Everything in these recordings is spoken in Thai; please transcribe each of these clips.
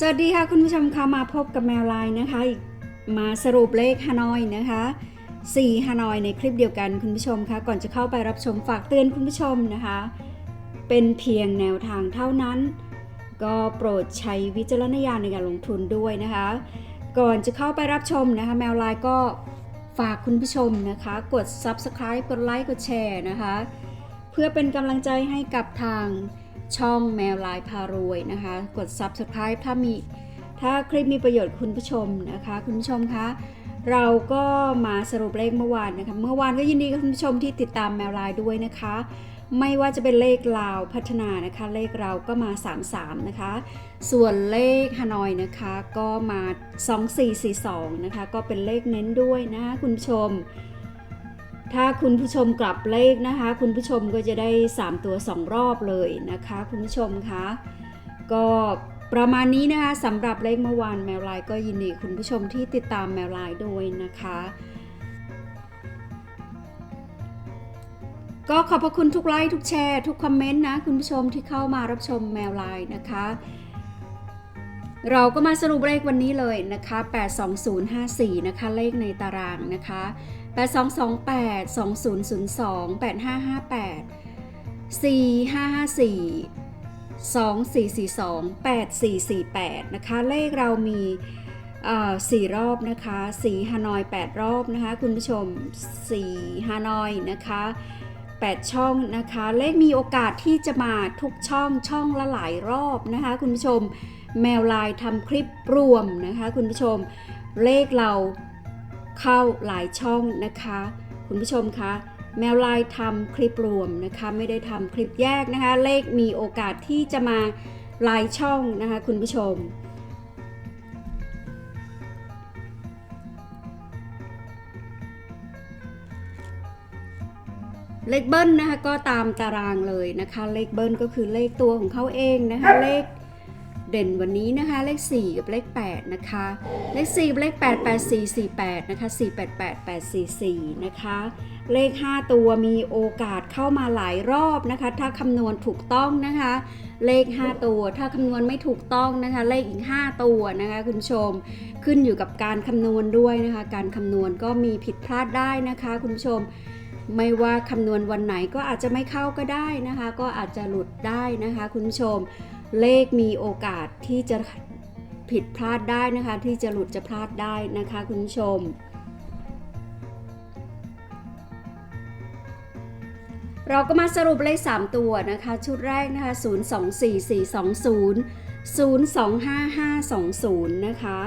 สวัสดีค่ะคุณผู้ชมคะมาพบกับแมวไลน์นะคะอีกมาสรุปเลขฮานอยนะคะ4ฮานอยในคลิปเดียวกันคุณผู้ชมคะก่อนจะเข้าไปรับชมฝากเตือนคุณผู้ชมนะคะ เป็นเพียงแนวทางเท่านั้น ก็โปรดใช้วิจารณญาณในการลงทุนด้วยนะคะ ก่อนจะเข้าไปรับชมนะคะ แมวไลน์ก็ฝากคุณผู้ชมนะคะ กด subscribe กดไลค์กดแชร์นะคะ เพื่อเป็นกำลังใจให้กับทาง ช่องแมวลายพารวยนะคะ กด subscribe ถ้ามีถ้าคลิปมีประโยชน์คุณผู้ชมนะคะ คุณผู้ชมคะเราก็มาสรุปเลขเมื่อวานนะคะ เมื่อวานก็ยินดีกับคุณผู้ชมที่ติดตามแมวลายด้วยนะคะ ไม่ว่าจะเป็นเลขลาวพัฒนานะคะ เลขเราก็มา 33 นะคะ ส่วนเลขฮานอยนะคะก็มา 2442 นะคะ ก็เป็นเลขเน้นด้วยนะคะคุณผู้ชม ถ้าคุณผู้ชมกลับเลขนะคะ คุณผู้ชมก็จะได้ 3 ตัว 2 รอบเลยนะคะ คุณผู้ชมคะก็ประมาณนี้นะคะสำหรับเลขเมื่อวานแมวไลน์ก็ยินดีคุณผู้ชมที่ติดตามแมวไลน์ด้วยนะคะ ก็ขอบพระคุณทุกไลค์ทุกแชร์ ทุกคอมเมนต์นะ คุณผู้ชมที่เข้ามารับชมแมวไลน์นะคะ เราก็มาสรุปเลขวันนี้เลยนะคะ 82054 นะคะ เลขในตารางนะคะ 8228 2002 8558 4554 2442 8448 นะคะ เลขเรามีอ่อสี่รอบนะคะสีฮานอย 8 รอบนะคะ คุณผู้ชม4ฮานอยนะคะ 8 ช่องนะคะ เลขมีโอกาสที่จะมาทุกช่องช่องละหลายรอบนะคะ คุณผู้ชมแมวลายทำคลิปรวมนะคะ คุณผู้ชมเลขเรา เข้าหลายช่องนะคะ คุณผู้ชมคะแมวลายทำคลิปรวมนะคะ ไม่ได้ทำคลิปแยกนะคะ เลขมีโอกาสที่จะมาหลายช่องนะคะ คุณผู้ชมเลขเบิ้ลนะคะก็ตามตารางเลยนะคะ เลขเบิ้ลก็คือเลขตัวของเขาเองนะคะเลข เด่นวันนี้นะคะเลข 4 กับเลข 8 นะคะ เลข 4 กับเลข 8 8 4 4 8 นะคะ 4 8 8 8 4 4 นะคะ เลข 5 ตัวมีโอกาสเข้ามาหลายรอบนะคะ ถ้าคำนวณถูกต้องนะคะ เลข 5 ตัว ถ้าคำนวณไม่ถูกต้องนะคะ เลขอีก 5 ตัวนะคะคุณผู้ชม ขึ้นอยู่กับการคำนวณด้วยนะคะ การคำนวณก็มีผิดพลาดได้นะคะคุณผู้ชมไม่ว่าคำนวณวันไหนก็อาจจะไม่เข้าก็ได้นะคะ ก็อาจจะหลุดได้นะคะ คุณผู้ชม เลขมีโอกาสที่จะผิดพลาดได้นะคะ ที่จะหลุดจะพลาดได้นะคะคุณผู้ชม เราก็มาสรุปเลข 3 ตัวนะคะ ชุดแรกนะคะ 024 420 025520 นะคะ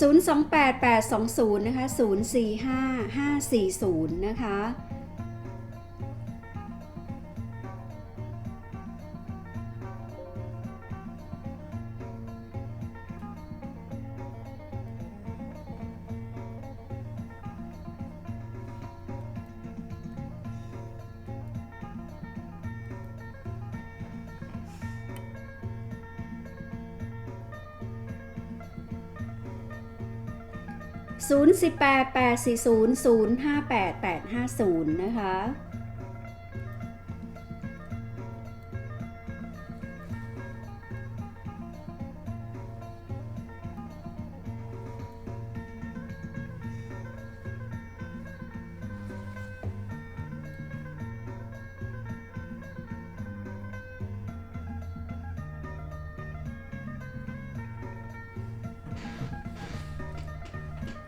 028820 นะคะ 045540 นะคะ 018-840-058-850 นะคะ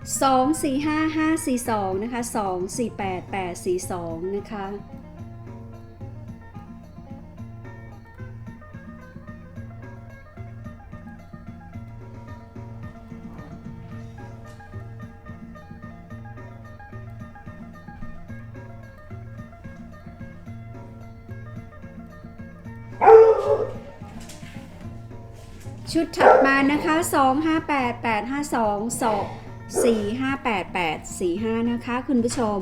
2 4 5 5 4 2นะคะ2 4 8 8 4 2นะคะชุดถัดมานะคะ 2 5 8 8 5 2 2 4 5 8 8 4 5 นะคะคุณผู้ชม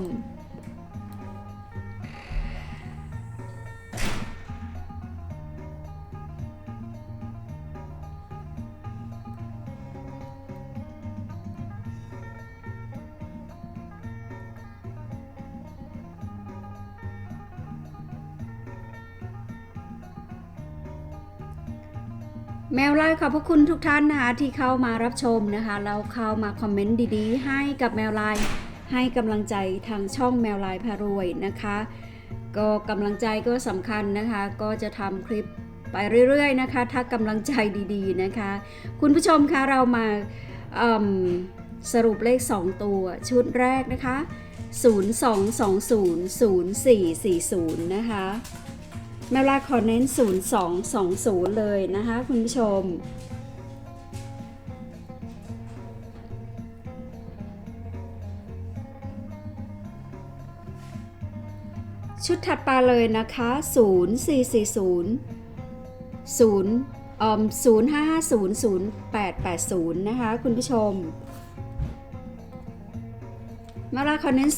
แมวไลน์ขอบพระคุณทุกท่านนะคะที่เข้ามารับชมนะคะแล้วเข้ามาคอมเมนต์ดีๆ ให้กับแมวไลน์ให้กำลังใจทางช่องแมวไลน์พารวยนะคะ ก็กำลังใจก็สำคัญนะคะ ก็จะทำคลิปไปเรื่อย ๆ นะคะ ถ้ากำลังใจดีๆนะคะ คุณผู้ชมคะเรามาสรุปเลข 2 ตัวชุดแรกนะคะ 02200440 นะคะ แมวลาขอเน้น 0220 เลยนะคะคุณผู้ชม ชุดถัดไปเลยนะคะ 0440 0เอ่อ0550 0880 นะคะคุณผู้ชมมาลาคอนเน้น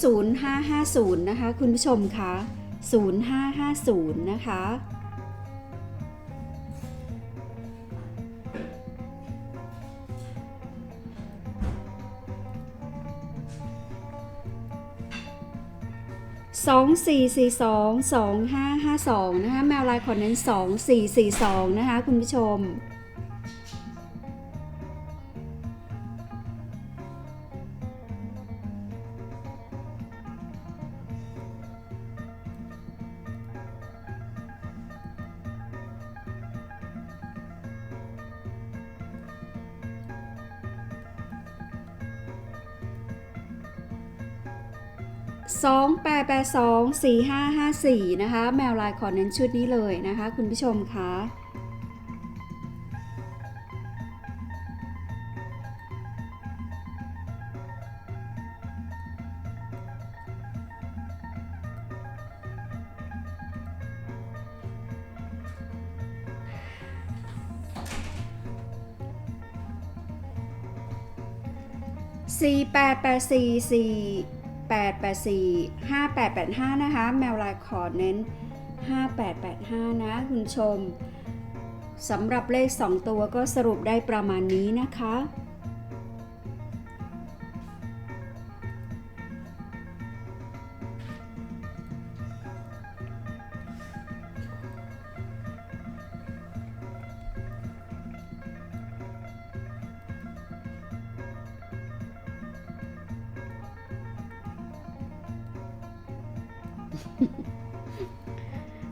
0550 นะคะคุณผู้ชมคะ 0550 นะคะ 2442 2552 นะคะ แมวลายคอนเน้น2442 นะคะ คุณผู้ชม 28824554 นะคะ แมวลายขอเน้นชุดนี้เลยนะคะ คุณผู้ชมคะสี่แปดแปดสี่สี่แปดแปดสี่ห้าแปดแปดห้านะคะ แมวลายขอเน้นห้าแปดแปดห้านะ คุณชมสำหรับเลข 2 ตัวก็สรุปได้ประมาณนี้นะคะ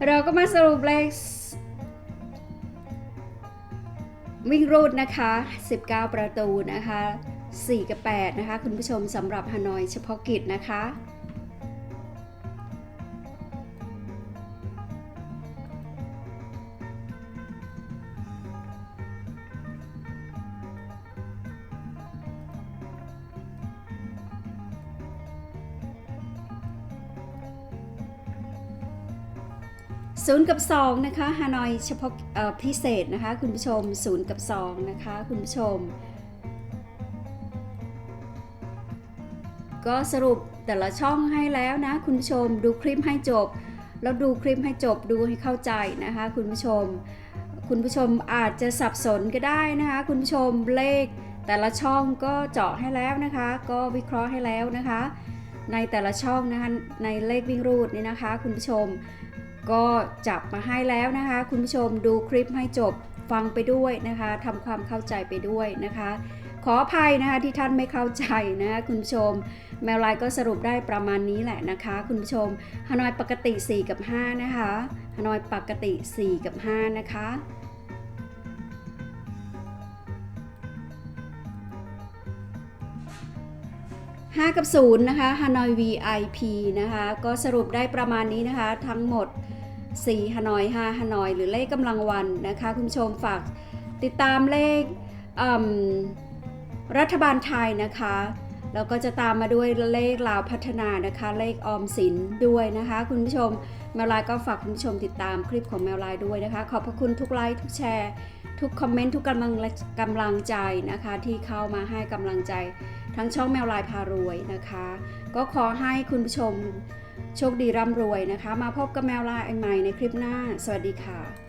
เราก็มาสรุปเลขวิ่งรูดนะคะ 19 ประตูนะคะ 4 กับ 8 นะคะ คุณผู้ชมสำหรับฮานอยเฉพาะกิจนะคะ ศูนย์กับ 2 นะคะฮานอยเฉพาะพิเศษนะคะ คุณผู้ชมศูนย์กับ 2 นะคะ คุณผู้ชม ก็สรุปแต่ละช่องให้แล้วนะ คุณผู้ชมดูคลิปให้จบ แล้วดูคลิปให้จบดูให้เข้าใจนะคะ คุณผู้ชม คุณผู้ชมอาจจะสับสนก็ได้นะคะ คุณผู้ชมเลขแต่ละช่องก็เจาะให้แล้วนะคะ ก็วิเคราะห์ให้แล้วนะคะ ในแต่ละช่องนะคะในเลขวิ่งรูดนี่นะคะ คุณผู้ชม ก็จับมาให้แล้วนะคะ คุณผู้ชมดูคลิปให้จบฟังไปด้วยนะคะทำความเข้าใจไปด้วยนะคะ ขออภัยนะคะที่ท่านไม่เข้าใจนะคะคุณผู้ชม แมวไลก็สรุปได้ประมาณนี้แหละนะคะ คุณผู้ชมฮานอยปกติ 4 กับ 5 นะคะฮานอยปกติ 4 กับ 5 นะคะ5 กับ 0 นะคะฮานอย VIP นะคะ ก็สรุปได้ประมาณนี้นะคะ ทั้งหมด 4ฮานอย5ฮานอย หรือเลขกำลังวันนะคะ คุณผู้ชมฝากติดตามเลขรัฐบาลไทยนะคะแล้วก็จะตามมาด้วยเลขลาวพัฒนานะคะ เลขออมสินด้วยนะคะ คุณผู้ชมแมวลน์ก็ฝากคุณผู้ชมติดตามคลิปของแมวลน์ด้วยนะคะ ขอบพระคุณทุกไลค์ทุกแชร์ ทุกคอมเมนต์ทุกกำลังกำลังใจนะคะ ที่เข้ามาให้กำลังใจทั้งช่องแมวลายพารวยนะคะ ก็ขอให้คุณผู้ชม โชคดีร่ำรวยนะคะ มาพบกับแมวลายใหม่ในคลิปหน้า สวัสดีค่ะ